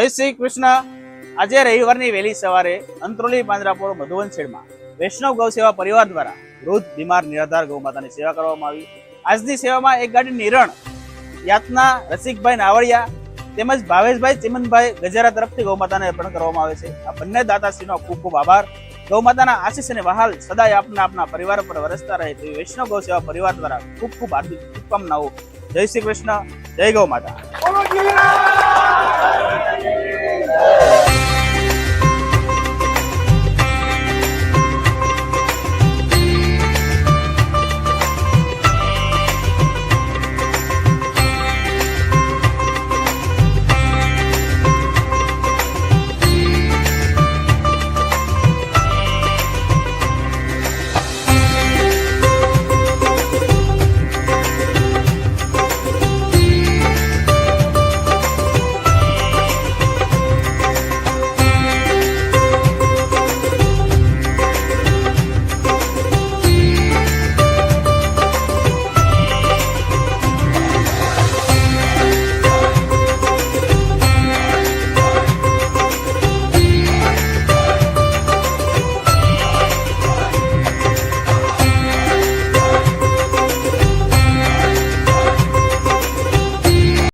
જય શ્રી કૃષ્ણ. આજે રવિવારની વહેલી સવારે અંત્રોલી પાંજરાપોળ મધુવન છેડમાં વૈષ્ણવ ગૌ સેવા પરિવાર દ્વારા વૃદ્ધ, બીમાર, નિરાધાર ગૌ માતાની સેવા કરવામાં આવી. આજની સેવામાં એક ગાડી નિરણ, યાતના રસિકભાઈ નાવડિયા તેમજ ભાવેશભાઈ ચિમનભાઈ ગજેરા તરફથી ગૌ માતાને અર્પણ કરવામાં આવે છે. આ બંને દાતાશ્રીનો ખૂબ ખૂબ આભાર. ગૌ માતાના આશીષ અને વહાલ સદાય આપના આપના પરિવાર પર વરસતા રહે તેવી વૈષ્ણવ ગૌ સેવા પરિવાર દ્વારા ખૂબ ખૂબ હાર્દિક શુભકામનાઓ. જય શ્રી કૃષ્ણ. જય ગૌ માતા.